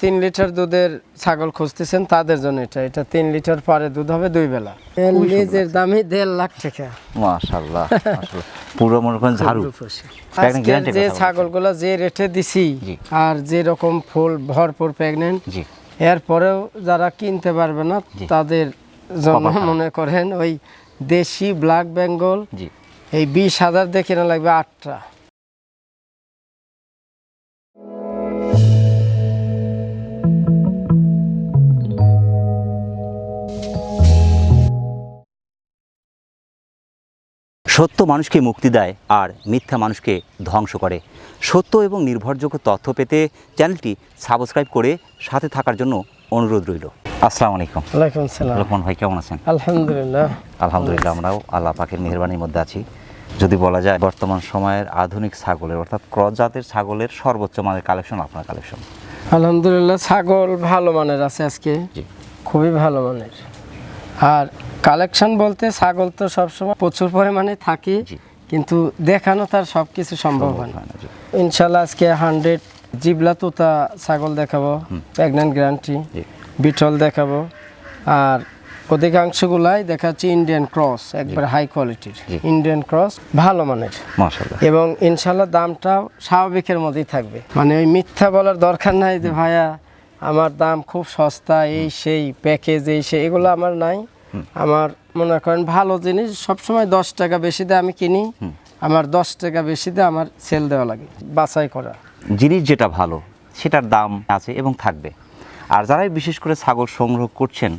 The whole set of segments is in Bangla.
তিন লিটার দুধের ছাগল খুঁজতেছেন তাদের জন্য এটা। এটা তিন লিটার পরে দুধ হবে দুই বেলা। লেজের দামই দেড় লাখ টাকা। মাশাল্লাহ পুরো মনে করেন ঝাড়ু। যে ছাগলগুলো যে রেটে দিছি আর যে রকম ফুল ভরপুর প্রেগনেন্ট জি। এরপরেও যারা কিনতে পারবে না তাদের জন্য মনে করেন ওই দেশি ব্ল্যাক বেঙ্গল এই বিশ হাজার দিয়ে কেনা লাগবে আটটা। সত্য মানুষকে মুক্তি দেয় আর মিথ্যা মানুষকে ধ্বংস করে। সত্য এবং নির্ভরযোগ্য তথ্য পেতে চ্যানেলটি সাবস্ক্রাইব করে সাথে থাকার জন্য অনুরোধ রইল। আসসালামু আলাইকুম। ওয়ালাইকুম সালাম। লোকমান ভাই কেমন আছেন? আলহামদুলিল্লাহ। আলহামদুলিল্লাহ আমরাও আল্লাহ পাকের মেহরবানির মধ্যে আছি। যদি বলা যায় বর্তমান সময়ের আধুনিক ছাগলের অর্থাৎ ক্রস জাতের ছাগলের সর্বোচ্চ মানের কালেকশন আপনার কালেকশন? আলহামদুলিল্লাহ ছাগল ভালো মানের আছে আজকে। খুবই ভালো মানের। আর কালেকশন বলতে ছাগল তো সবসময় প্রচুর পরিমাণে থাকে কিন্তু দেখানো তার সব কিছু সম্ভব হয় না। ইনশাল্লাহ আজকে হান্ড্রেড জিবলা তোতা ছাগল দেখাবো প্রেগনেন্ট গ্যারান্টি বিটল দেখাবো আর অধিকাংশগুলাই দেখাচ্ছি ইন্ডিয়ান ক্রস একবার হাই কোয়ালিটির ইন্ডিয়ান ক্রস ভালো মানের। এবং ইনশাল্লাহ দামটাও স্বাভাবিকের মধ্যেই থাকবে। মানে ওই মিথ্যা বলার দরকার নাই যে ভাইয়া আমার দাম খুব সস্তা এই সেই প্যাকেজ এই সেই এগুলো আমার নাই। আমার মনে করেন ভালো জিনিস সবসময় দশ টাকা বেশি দিয়ে আমি কিনি। আমার দশ টাকা বেশি দিয়ে আমার সেল দেওয়া লাগে বাছাই করা। জিনিস যেটা ভালো সেটার দাম আছে এবং থাকবে। আর যারাই বিশেষ করে ছাগল সংগ্রহ করছেন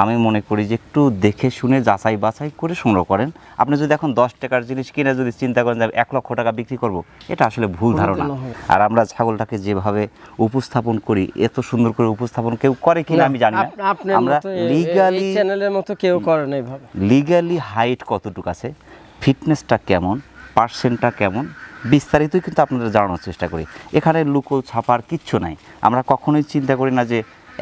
আমি মনে করি যে একটু দেখে শুনে যাচাই বাছাই করে সংগ্রহ করেন। আপনি যদি এখন দশ টাকার জিনিস কিনে যদি চিন্তা করেন যে এক লক্ষ টাকা বিক্রি করব এটা আসলে ভুল ধারণা। আর আমরা ছাগলটাকে যেভাবে উপস্থাপন করি এত সুন্দর করে উপস্থাপন কেউ করে কিনা আমি জানি না। আমরা লিগালি চ্যানেলের মতো কেউ করে না এইভাবে লিগালি হাইট কতটুকু আছে ফিটনেসটা কেমন পার্সেন্টটা কেমন বিস্তারিতই কিন্তু আপনাদের জানানোর চেষ্টা করি। এখানে লুকো ছাপার কিচ্ছু নাই। আমরা কখনোই চিন্তা করি না যে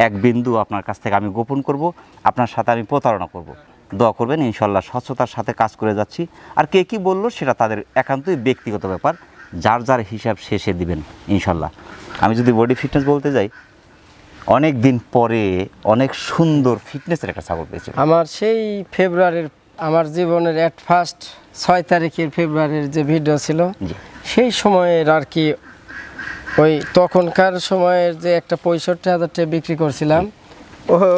এক বিন্দু আপনার কাছ থেকে আমি গোপন করব আপনার সাথে আমি প্রতারণা করব। দোয়া করবেন ইনশাল্লাহ স্বচ্ছতার সাথে কাজ করে যাচ্ছি। আর কে কী বলল সেটা তাদের একান্তই ব্যক্তিগত ব্যাপার যার যার হিসাব শেষে দিবেন ইনশাল্লাহ আমি যদি বডি ফিটনেস বলতে যাই অনেক দিন পরে অনেক সুন্দর ফিটনেসের একটা ছাগল পেয়েছে। আমার সেই ফেব্রুয়ারির আমার জীবনের অ্যাট ফার্স্ট ছয় তারিখের ফেব্রুয়ারির যে ভিডিও ছিল সেই সময়ের আর কি ওই তখনকার সময়ের যে একটা পঁয়ষট্টি হাজার টাকা বিক্রি করছিলাম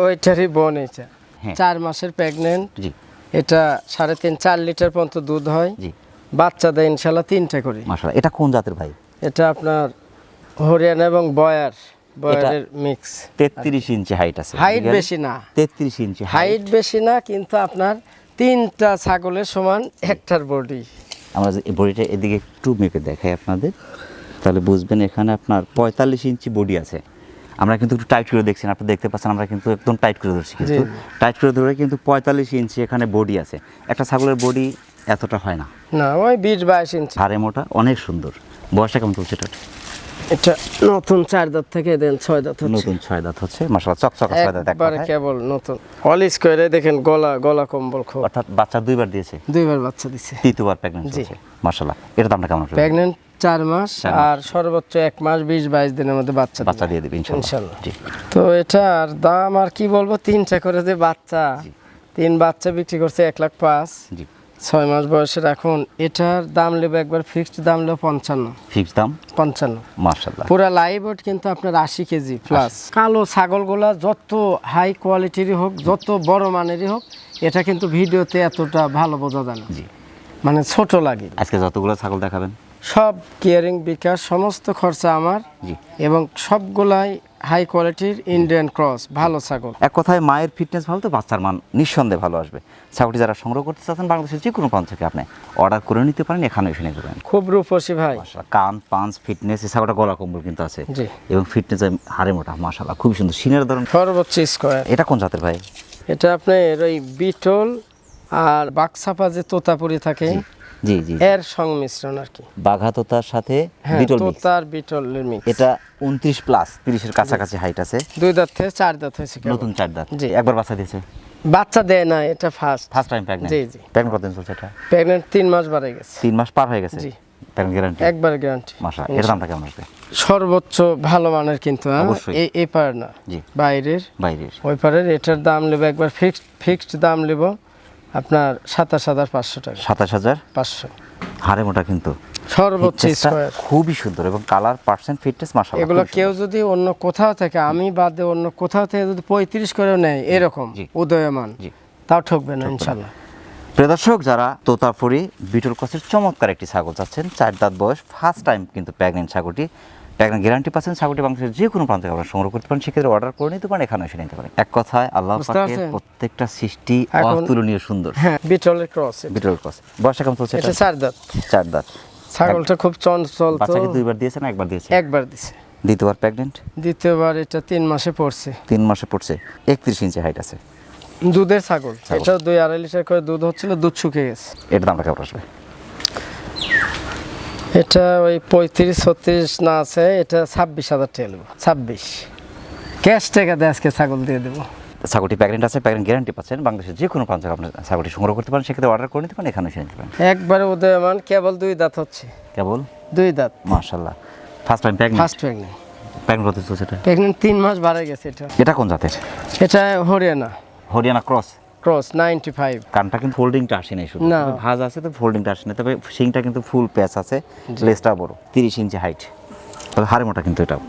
ওইটারই বোন এটা। হ্যাঁ। চার মাসের প্রেগনেন্ট জি। এটা সাড়ে তিন চার লিটার পর্যন্ত দুধ হয়। জি। বাচ্চা দেয় ইনশাল্লাহ তিনটা করে। এটা কোন জাতের ভাই? এটা আপনার হরিয়ানা এবং বয়ার বয়ারের মিক্স তেত্রিশ ইঞ্চি হাইট আছে। হাইট বেশি না। তেত্রিশ ইঞ্চি হাইট বেশি না কিন্তু আপনার তিনটা ছাগলের সমান একটার বডি আমরা এই বডিটা এদিকে একটু মেপে দেখাই আপনাদের। তাহলে বুঝবেন এখানে আপনার পঁয়তাল্লিশ ইঞ্চি বডি আছে। আমরা কিন্তু একটু টাইট করে দেখছি আপনি দেখতে পাচ্ছেন আমরা কিন্তু একদম টাইট করে ধরছি কিন্তু। টাইট করে ধরে কিন্তু পঁয়তাল্লিশ ইঞ্চি এখানে বডি আছে। একটা ছাগলের বডি এতটা হয় না। না ওই বিশ বাইশ ইঞ্চি। হাড়ে মোটা অনেক সুন্দর। বয়সটা কেমন চলছে এটা এটা নতুন চার দাঁত থেকে দেন ছয় দাঁত হচ্ছে। নতুন ছয় দাঁত হচ্ছে মাসাল্লাহ চকচকা ছয় দাঁত এক একবারে কেবল নতুন। অলিস করে দেখেন গলা গলা কম্বল খুব। অর্থাৎ বাচ্চা দুইবার দিয়েছে? দুইবার বাচ্চা দিছে। তৃতীয়বার প্রেগনেন্ট জি। মাসাল্লাহ এটা দামটা কেমন আসবে? চার মাস আর সর্বোচ্চ এক মাস বিশ বাইশ দিনের মধ্যে বাচ্চা বাচ্চা দিয়ে দেবে ইনশাল্লাহ। তো এটার দাম আর কি বলব? তিনটা করে যে বাচ্চা। তিন বাচ্চা বিক্রি করছে এক লাখ পাঁচ। ছয় মাস বয়সের এখন। এটার দাম নেবে একবার ফিক্সড দাম নেবে পঞ্চান্ন। ফিক্স দাম? পঞ্চান্ন। মার্শাল্লাহ পুরা লাইভ ওয়েট কিন্তু আপনার আশি কেজি প্লাস কালো ছাগলগুলা যত হাই কোয়ালিটিরই হোক যত বড় মানেরই হোক এটা কিন্তু ভিডিওতে এতটা ভালো বোঝা যায় না। মানে ছোট লাগে। আজকে যতগুলো ছাগল দেখাবেন? সব কেয়ারিং বিকাশ সমস্ত খরচা আমার এবং সবগুলাই হাই কোয়ালিটির ইন্ডিয়ান ক্রস ভালো ছাগল। এক কথায় মায়ের ফিটনেস ভালো তো বাচ্চার মান নিঃসন্দেহে ভালো আসবে। ছাগলটি যারা সংগ্রহ করতে চাচ্ছেন বাংলাদেশের যে কোনো প্রান্ত থেকে আপনি অর্ডার করে নিতে পারেন এখানে এসে নিতে পারেন। খুব রূপসী ভাই। কান পাঞ্চ ফিটনেস এই ছাগলটা গলা কম্বল কিন্তু আছে। এবং ফিটনেস হাড়ে মোটা মাশাল্লাহ খুবই সুন্দর। সিনের ধরন সর্বোচ্চ স্কোয়ার এটা কোন জাতের ভাই? এটা আপনার ওই বিটল আর বাক্সাপা যে তোতাপুরি থাকে জি জি এর সংমিশ্রণ আর কি। বাঘাতোতার সাথে হ্যাঁ বিটল মিক্স তোতার বিটলের মিক্স এটা উনত্রিশ প্লাস তিরিশের কাছাকাছি হাইট আছে। দুই দাঁত থেকে চার দাঁত হয়েছে নতুন চার দাঁত। জি। একবার বাচ্চা দিয়েছে। বাচ্চা দেয় না এটা ফার্স্ট ফার্স্ট টাইম প্রেগনেন্ট জি, জি। প্রেগনেন্ট কতদিন চলছে এটা? প্রেগনেন্ট তিন মাস বাড়ে গেছে। তিন মাস পার হয়ে গেছে? জি। প্যাকেট গ্যারান্টি একবার গ্যারান্টি মাসা এর দামটা কেমন আসবে? সর্বোচ্চ ভালো মানের কিন্তু হ্যাঁ? এই এই পার না। জি। বাইরের। বাইরের। ওই পারের এটার দাম নেব একবার ফিক্সড ফিক্সড দাম নেব। আপনার সাতাশ হাজার পাঁচশো টাকা। সাতাশ হাজার? পাঁচশো। হাড়ে মোটা কিন্তু। সর্বোচ্চ খুবই সুন্দর এবং কালার পার্সেন্ট ফিটনেস মাসা এগুলো কেউ যদি অন্য কোথাও থেকে আমি বাদে অন্য কোথাও থেকে যদি পঁয়ত্রিশ করেও নেয় এরকম। উদয়মান জি। তাও ঠকবে না ইনশাল্লাহ প্রিয় দর্শক যারা তোতাপুরি বিটল ক্রসের চমৎকার একটি ছাগল চাচ্ছেন চার দাঁত বয়স ফার্স্ট টাইম কিন্তু প্রেগনেন্ট ছাগলটি প্রেগনেন্ট গ্যারান্টি পাচ্ছেন ছাগলটি বাংলাদেশের যে কোনো প্রান্ত আপনারা সংগ্রহ করতে পারেন। সেক্ষেত্রে অর্ডার করে নিতে পারেন এখানে এসে নিতে পারেন। এক কথায় আল্লাহ পাকের প্রত্যেকটা সৃষ্টি অতুলনীয় সুন্দর। হ্যাঁ বিটলের ক্রস বিটল ক্রস বয়সটা কেমন চলছে এটা এটা? চার দাঁত। চার দাঁত। ছাগলটা খুব চঞ্চল দুইবার দিয়েছে না একবার দিয়েছে? একবার দিছে দ্বিতীয়বার প্রেগনেন্ট দ্বিতীয়বার এটা তিন মাসে পড়ছে। তিন মাসে পড়ছে। একত্রিশ ইঞ্চি হাইট আছে। দুধের ছাগল। এটাও দুই আড়াই লিটার করে দুধ হচ্ছিল দুধ শুকিয়ে গেছে। এটার দামটা কেমন আসবে এটা ওই পঁয়ত্রিশ ছত্রিশ না আছে এটা ছাব্বিশ হাজার টাকা নেব ছাব্বিশ। ক্যাশ টাকা দিয়ে আজকে ছাগল দিয়ে দেবো। ছাগলটি প্রেগনেন্ট আছে প্রেগনেন্ট গ্যারান্টি পাচ্ছেন। বাংলাদেশের যে কোনো প্রান্ত আপনি ছাগলটি সংগ্রহ করতে পারেন সেক্ষেত্রে অর্ডার করে নিতে পারেন এখানে এসে নিতে পারেন। একবারে উদয়মান কেবল দুই দাঁত হচ্ছে। কেবল? দুই দাঁত। মার্শাল্লাহ first time pregnant first pregnant pregnant কত চলছে এটা? প্রেগনেন্ট তিন মাস বাড়ে গেছে এটা। এটা কোন জাতের? এটা Haryana. Haryana cross cross ninety five কানটা কিন্তু ফোল্ডিংটা আসে নাই শুধু। ভাঁজ আছে তো ফোল্ডিংটা আসে না তবে শিংটা কিন্তু ফুল প্যাচ আছে। লেজটা বড় তিরিশ ইঞ্চি হাইট তবে হাড়ে মোটা কিন্তু এটাও।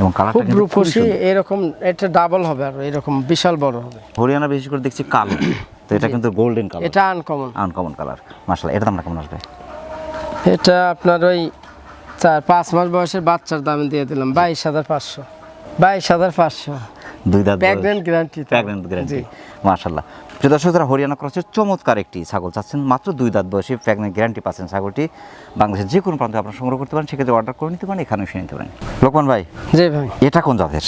এবং কালারটা খুব কিন্তু রূপসী এরকম এটা ডাবল হবে আর এরকম বিশাল বড় হবে। হরিয়ানা বেশি করে দেখছি কালো। তো এটা কিন্তু গোল্ডেন কালার এটা আনকমন আনকমন কালার মার্শাল্লাহ এটা দামটা কেমন আসবে? এটা আপনার ওই চার পাঁচ মাস বয়সের বাচ্চার দামে দিয়ে দিলাম বাইশ হাজার পাঁচশো। বাইশ হাজার পাঁচশো। দুই দাঁত প্রেগনেন্ট গ্যারান্টি প্রেগনেন্ট গ্যারান্টি মার্শাল্লাহ প্রিয় দর্শক যারা হরিয়ানা ক্রসের চমৎকার একটি ছাগল চাচ্ছেন মাত্র দুই দাঁত বয়সে প্রেগনেন্ট গ্যারান্টি পাচ্ছেন ছাগলটি বাংলাদেশের যে কোনো প্রান্তে আপনারা সংগ্রহ করতে পারেন। সেক্ষেত্রে অর্ডার করে নিতে পারেন এখানে এসে নিতে পারেন। লোকমান ভাই জি ভাই। এটা কোন জাতের?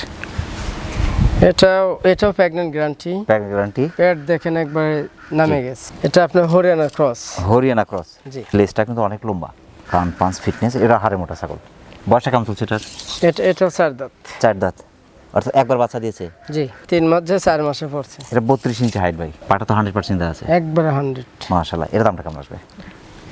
এটাও এটাও প্রেগনেন্ট গ্যারান্টি প্রেগনেন্ট গ্যারান্টি পেট দেখেন একবারে নামে গেছে। এটা আপনার হরিয়ানা ক্রস হরিয়ানা ক্রস জি। লেজটা কিন্তু অনেক লম্বা। কারণ পাঁচ ফিটনেস এটা হাড়ে মোটা ছাগল। বয়সটা কেমন চলছে এটার? এটা এটাও চার দাঁত। চার দাঁত। অর্থাৎ একবার বাচ্চা দিয়েছে? জি তিন মাস যে চার মাসে পড়ছে। এটা বত্রিশ ইঞ্চি হাইট ভাই। পাটা তো হান্ড্রেড পার্সেন্ট আছে। একবারে হান্ড্রেড মার্শাল্লাহ এর দামটা কেমন আসবে?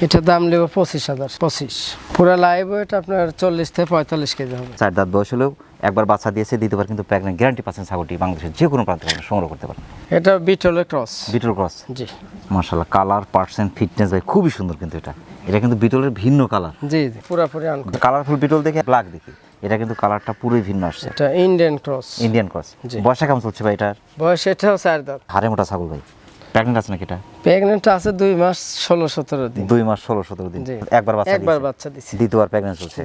এটার দাম নেব পঁচিশ হাজার। পঁচিশ। পুরো লাইভ ওয়েট আপনার চল্লিশ থেকে পঁয়তাল্লিশ কেজি হবে। চার দাঁত বয়স হলেও একবার বাচ্চা দিয়েছে দ্বিতীয়বার কিন্তু প্রেগনেন্ট গ্যারান্টি পাচ্ছেন ছাগলটি বাংলাদেশের যে কোনো প্রান্তে সংগ্রহ করতে পারেন। এটা বিটলের ক্রস বিটল ক্রস জি। মার্শাল্লাহ কালার পার্সেন্ট ফিটনেস ভাই খুবই সুন্দর কিন্তু এটা। এটা কিন্তু বিটলের ভিন্ন কালার জি জি পুরাপুরি কালারফুল বিটল দেখে ব্ল্যাক দেখি। এটা কিন্তু কালারটা পুরো ভিন্ন আসছে। এটা ইন্ডিয়ান ক্রস ইন্ডিয়ান ক্রস। বয়সটা কেমন চলছে ভাই এটার? বয়স এটাও চার দাঁত। হারে মোটা ছাগল ভাই। প্রেগনেন্ট আছে নাকি এটা? প্রেগনেন্ট আছে দুই মাস ষোলো সতেরো দিন। দুই মাস ষোলো সতেরো দিন। একবার বাচ্চা একবার বাচ্চা দিচ্ছে দ্বিতীয়বার প্রেগনেন্ট চলছে।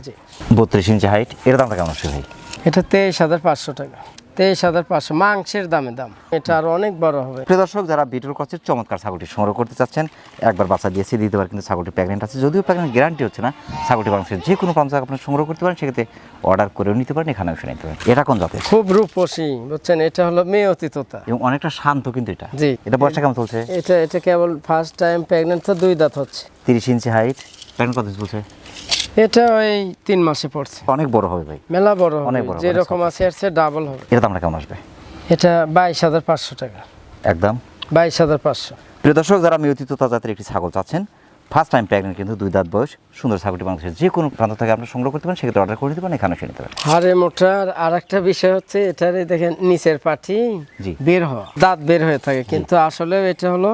বত্রিশ ইঞ্চি হাইট এর দামটা কেমন আসছে ভাই? এটা তেইশ হাজার পাঁচশো টাকা। তেইশ হাজার পাঁচশো মাংসের দামে দাম। এটা আরও অনেক বড় হবে। প্রিয় দর্শক যারা বিটল ক্রসের চমৎকার ছাগলটি সংগ্রহ করতে চাচ্ছেন একবার বাচ্চা দিয়েছে দ্বিতীয়বার কিন্তু ছাগলটি প্রেগনেন্ট আছে। যদিও প্রেগনেন্ট গ্যারান্টি হচ্ছে না ছাগলটি বাংলাদেশের যে কোনো প্রান্ত আপনি সংগ্রহ করতে পারেন সেক্ষেত্রে অর্ডার করেও নিতে পারেন এখানে এসে নিতে পারেন। এটা কোন জাতের? খুব রূপসী বুঝছেন? এটা হলো মেয়তি তোতা এবং অনেকটা শান্ত কিন্তু এটা। জি। এটা বয়সটা কেমন চলছে? এটা এটা কেবল ফার্স্ট টাইম প্রেগনেন্ট তো দুই দাঁত হচ্ছে। তিরিশ ইঞ্চি হাইট প্রেগনেন্ট কত চলছে এটা ওই তিন মাসে পড়ছে। অনেক বড় হবে ভাই। মেলা বড় অনেক বড়, যেরকম আছে এর চেয়ে ডাবল হবে। এর দামটা কেমন আসবে? এটা বাইশ হাজার পাঁচশো টাকা। একদম। বাইশ হাজার পাঁচশো। প্রিয় দর্শক যারা মিয়তিততা জাতের একটি ছাগল চাচ্ছেন ফার্স্ট টাইম প্রেগনেন্ট কিন্তু দুই দাঁত বয়স সুন্দর ছাগলটি বাংলাদেশের যে কোনো প্রান্ত থেকে আপনি সংগ্রহ করতে পারেন সেক্ষেত্রে অর্ডার করে নিতে পারেন এখানে এসে নিতে পারেন। হাড়ে মোটার আর একটা বিষয় হচ্ছে এটার দেখেন নিচের পাটি জি। বের হওয়া দাঁত বের হয়ে থাকে। কিন্তু আসলে এটা হলো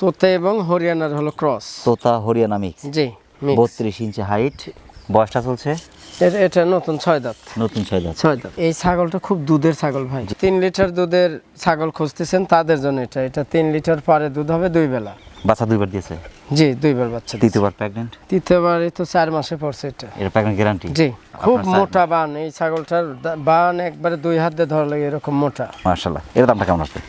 তোতা এবং হরিয়ানার হলো ক্রস তোতা হরিয়ানা মিক্স জি বত্রিশ ইঞ্চি হাইট বয়সটা চলছে? এটা- নতুন ছয় দাঁত। নতুন ছয় দাঁত। ছয় দাঁত। এই ছাগলটা খুব দুধের ছাগল ভাই। তিন লিটার দুধের ছাগল খুঁজতেছেন তাদের জন্য এটা। এটা তিন লিটার পরে দুধ হবে দুই বেলা। বাচ্চা দুইবার দিয়েছে? জি দুইবার বাচ্চা তৃতীয়বার প্রেগনেন্ট তৃতীয়বার এই তো চার মাসে পড়ছে এটা। এটা প্রেগনেন্ট গ্যারান্টি জি খুব মোটা বান। এই ছাগলটার বান একবারে দুই হাত দিয়ে ধরা লাগে এরকম মোটা। মার্শাল্লাহ এর দামটা কেমন আসবে?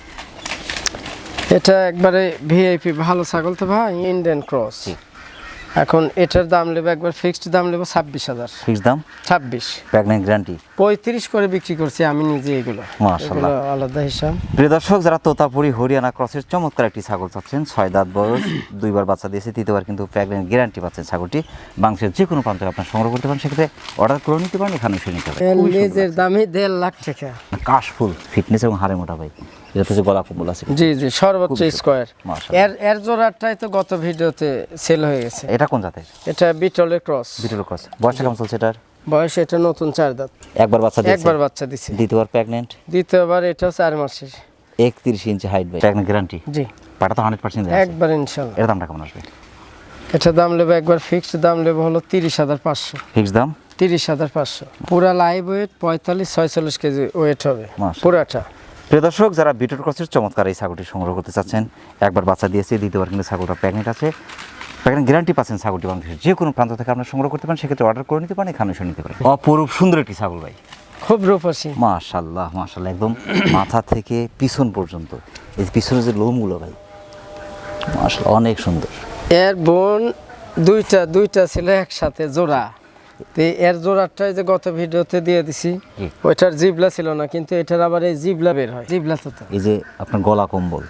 এটা একবারে ভিআইপি ভালো ছাগল তো ভাই ইন্ডিয়ান ক্রস। এখন এটার দাম নেবে একবার ফিক্সড দাম নেব ছাব্বিশ হাজার। ফিক্স দাম? ছাব্বিশ। প্রেগনেন্ট গ্যারান্টি পঁয়ত্রিশ করে বিক্রি করছি আমি নিজে এগুলো। মাশাআল্লাহ। আলাদা হিসাব। প্রিয় দর্শক যারা তোতাপুরি হরিয়ানা ক্রসের চমৎকার একটি ছাগল চাচ্ছেন ছয় দাঁত বয়স দুইবার বাচ্চা দিয়েছে তৃতীয়বার কিন্তু প্রেগনেন্ট গ্যারান্টি পাচ্ছেন ছাগলটি। বাংলাদেশের যে কোনো প্রান্ত আপনার সংগ্রহ করতে পারেন সেক্ষেত্রে অর্ডার করে নিতে পারেন এখানে শুনে নিতে পারেন। নিজের দামই দেড় লাখ টাকা। কাশফুল ফিটনেস এবং হাড়ে মোটা ভাই। এটা যে গলা কম্বল আছে জি জি সর্বোচ্চ। স্কোয়ার। এর এর জোড়াটাই তো গত ভিডিওতে সেল হয়ে গেছে। এটা কোন জাতের? এটা বিটলের ক্রস। Beetle cross. বয়সটা কেমন চলছে এটার? বয়স এটা নতুন চার দাঁত। একবার বাচ্চা দিয়েছে? একবার বাচ্চা দিছে দ্বিতীয়বার প্রেগনেন্ট দ্বিতীয়বার এটাও চার মাসের। একত্রিশ ইঞ্চি হাইট ভাই। প্রেগনেন্ট গ্যারান্টি জি। পাটা তো হান্ড্রেড পার্সেন্ট একবার ইনশাল্লাহ এর দামটা কেমন আসবে? এটা দাম নেব একবার ফিক্সড দাম নেব হলো তিরিশ হাজার পাঁচশো। ফিক্স দাম? তিরিশ হাজার পাঁচশো। পুরা লাইভ ওয়েট পঁয়তাল্লিশ ছয়চল্লিশ কেজি ওয়েট হবে। পুরাটা। প্রিয় দর্শক যারা বিটল ক্রসের চমৎকার এই ছাগলটি সংগ্রহ করতে চাচ্ছেন একবার বাচ্চা দিয়েছে দ্বিতীয়বার কিন্তু ছাগলটা প্রেগনেন্ট আছে। প্রেগনেন্ট গ্যারান্টি পাচ্ছেন ছাগলটি বাংলাদেশের যে কোনো প্রান্ত থেকে আপনারা সংগ্রহ করতে পারেন সেক্ষেত্রে অর্ডার করে নিতে পারেন এখানে এসে নিতে পারেন। অপরূপ সুন্দর একটি ছাগল ভাই। খুব রূপসী। মাশাল্লাহ মাশাল্লাহ একদম মাথা থেকে পিছন পর্যন্ত। এই পিছনের যে লোমগুলো ভাই মাশাল্লাহ অনেক সুন্দর। এর বোন দুইটা দুইটা ছিল একসাথে জোড়া। তো এর জোড়াটাই যে গত ভিডিওতে দিয়ে দিছি ওইটার জিবলা ছিল না কিন্তু এটার আবার এই জিবলা বের হয়। জিবলা তো। এই যে আপনার গলা কম্বল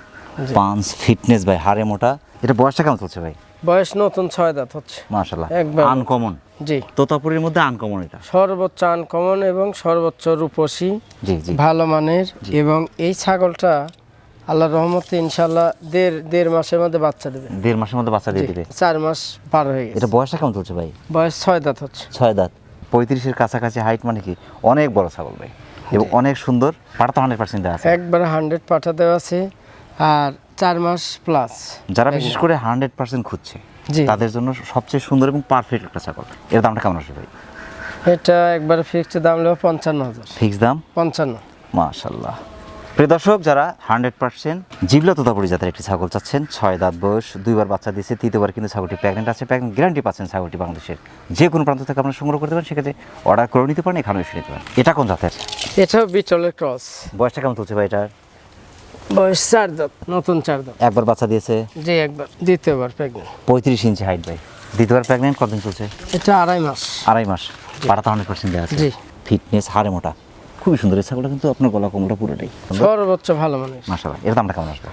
জি। পাঞ্চ ফিটনেস ভাই হাড়ে মোটা এটা বয়সটা কেমন চলছে ভাই? বয়স নতুন ছয় দাঁত হচ্ছে। মাশাল্লাহ একবার। আনকমন জি। তোতাপুরের মধ্যে আনকমন এটা। সর্বোচ্চ আনকমন এবং সর্বোচ্চ রূপসী জি জি। ভালো মানের এবং এই ছাগলটা আল্লাহ রহমতে ইনশাল্লাহ দেড় দেড় মাসের মধ্যে বাচ্চা দেবে। দেড় মাসের মধ্যে বাচ্চা দিয়ে দিবে? চার মাস পার হয়ে গেছে। এটা বয়সটা কেমন চলছে ভাই? বয়স ছয় দাঁত হচ্ছে। ছয় দাঁত। পঁয়ত্রিশের কাছাকাছি হাইট মানে কি? অনেক বড় ছাগল ভাই। এবং অনেক সুন্দর পাটা তো হান্ড্রেড পার্সেন্ট আছে। একবার হান্ড্রেড পাঠা দেওয়া আছে আর চার মাস প্লাস যারা বিশেষ করে হান্ড্রেড পার্সেন্ট খুঁজছে। তাদের জন্য সবচেয়ে সুন্দর এবং পারফেক্ট একটা ছাগল। এর দামটা কেমন আসবে ভাই? এটা একবার ফিক্সড দাম নেব পঞ্চান্ন হাজার। ফিক্সড দাম? পঞ্চান্ন। মাশাল্লাহ প্রিয় দর্শক যারা হান্ড্রেড পার্সেন্ট জিবলা তোতাপুরি জাতের একটি ছাগল চাচ্ছেন ছয় দাঁত বয়স দুইবার বাচ্চা দিয়েছে তৃতীয়বার কিন্তু ছাগলটি প্রেগনেন্ট আছে। প্রেগনেন্ট গ্যারান্টি পাচ্ছেন ছাগলটি বাংলাদেশের যে কোনো প্রান্ত থেকে আপনারা সংগ্রহ করতে পারেন। সেক্ষেত্রে অর্ডার করে নিতে পারেন এখানেও এসে নিতে পারেন। এটা কোন জাতের? এটাও বিটলের ক্রস বয়সটা কেমন চলছে ভাই এটার? বয়স চার দাঁত নতুন চার দাঁত। একবার বাচ্চা দিয়েছে? জি একবার দ্বিতীয়বার প্রেগনেন্ট পঁয়ত্রিশ ইঞ্চি হাইট ভাই। দ্বিতীয়বার প্রেগনেন্ট কতদিন চলছে? এটা আড়াই মাস। আড়াই মাস। পাড়া তো হান্ড্রেড পার্সেন্ট দেওয়া আছে। জি। ফিটনেস হাড়ে মোটা। খুবই সুন্দর। এই ছাগলটা কিন্তু আপনার গলা কমলা পুরোটাই। সর্বোচ্চ ভালো মানে মাসাল্লাহ এর দামটা কেমন আসবে?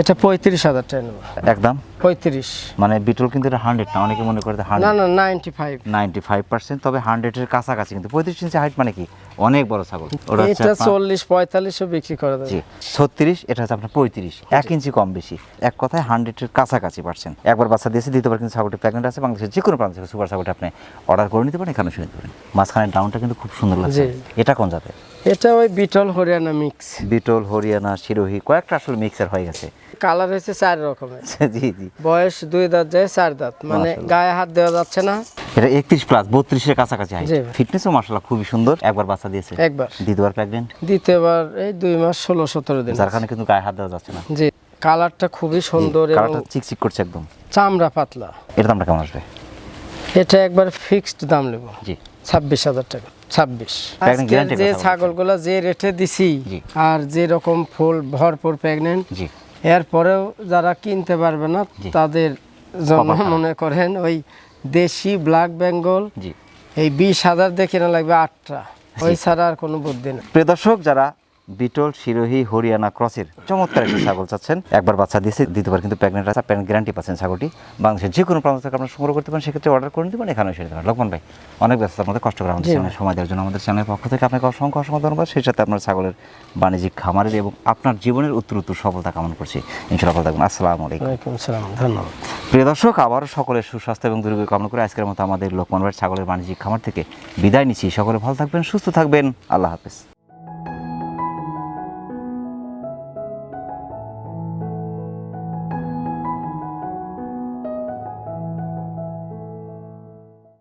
এটা পঁয়ত্রিশ হাজার টাকা নেব। একদম? পঁয়ত্রিশ। মানে বিটল কিন্তু এটা হান্ড্রেড না অনেকে মনে করে না না ninety five ninety five percent তবে হান্ড্রেডের কাছাকাছি কিন্তু পঁয়ত্রিশ ইঞ্চি হাইট মানে কি? অনেক বড় ছাগল। ওটা এটা চল্লিশ পঁয়তাল্লিশও বিক্রি করে দেবে। ছত্রিশ এটা হচ্ছে আপনার পঁয়ত্রিশ। এক ইঞ্চি কম বেশি। এক কথায় হান্ড্রেডের কাছাকাছি পার্সেন্ট একবার বাচ্চা দিয়েছে দ্বিতীয়বার কিন্তু ছাগলটি প্রেগনেন্ট আছে বাংলাদেশের যে কোনো প্রান্ত থেকে সুপার ছাগলটি আপনি অর্ডার করে নিতে পারেন এখানে শুনে নিতে পারেন। মাঝখানের ডাউনটা কিন্তু খুব সুন্দর লাগছে। এটা কোন জাতের? এটা ওই বিটল হরিয়ানা মিক্স বিটল হরিয়ানা শিরোহী কয়েকটা আসলে মিক্সার হয়ে গেছে। কালার হয়েছে চার রকমের। জি জি। বয়স দুই দাঁত যায় চার দাঁত। মানে গায়ে হাত দেওয়া যাচ্ছে না। এটা একত্রিশ প্লাস বত্রিশের কাছাকাছি। ফিটনেসও মাসাল্লাহ খুবই সুন্দর। একবার বাচ্চা দিয়েছে। একবার। দ্বিতীয়বার প্রেগনেন্ট দ্বিতীয়বার এই দুই মাস ষোলো সতেরো দিন। যার কারণে কিন্তু গায়ে হাত দেওয়া যাচ্ছে না। জি। কালারটা খুবই সুন্দর কালারটা চিকচিক করছে একদম। চামড়া পাতলা। এর দামটা কেমন আসবে? এটা একবার ফিক্সড দাম নেব। জি। ছাব্বিশ হাজার টাকা। ছাব্বিশ। যে ছাগলগুলো যে রেটে দিছি আর যে রকম ফুল ভরপুর প্রেগনেন্ট জি। এরপরেও যারা কিনতে পারবে না তাদের জন্য মনে করেন ওই দেশি ব্ল্যাক বেঙ্গল এই বিশ হাজার দেখে কেনা লাগবে আটটা। ওই ছাড়া আর কোনো বুদ্ধি না প্রিয় দর্শক যারা বিটল শিরোহী হরিয়ানা ক্রসের চমৎকার একটি ছাগল চাচ্ছেন। একবার বাচ্চা দিয়েছে দ্বিতীয়বার কিন্তু প্রেগনেন্ট আছে। প্যান গ্যারান্টি পাচ্ছেন ছাগলটি। বাংলাদেশের যে কোনো প্রান্ত থেকে আপনারা সংগ্রহ করতে পারেন সেক্ষেত্রে অর্ডার করে নিতে পারেন এখানে এসে নিতে পারেন লক্ষ্মণ ভাই অনেক ব্যস্ত আমাদের কষ্ট করে আমাদের চ্যানেলে সময় দেওয়ার জন্য আমাদের চ্যানেলের পক্ষ থেকে আপনাকে অসংখ্য অসংখ্য ধন্যবাদ। সেই সাথে আপনার ছাগলের বাণিজ্যিক খামারের এবং আপনার জীবনের উত্তর উত্তর সফলতা কামনা করছি। ইনশাল্লাহ ভালো থাকবেন। আসসালামু আলাইকুম। ধন্যবাদ। প্রিয় দর্শক আবারও সকলের সুস্বাস্থ্য এবং দীর্ঘ কামনা করে আজকের মতো আমাদের লোকমান ভাইয়ের ছাগলের বাণিজ্যিক খামার থেকে বিদায় নিচ্ছি। সকলে ভালো থাকবেন সুস্থ থাকবেন। আল্লাহ হাফেজ।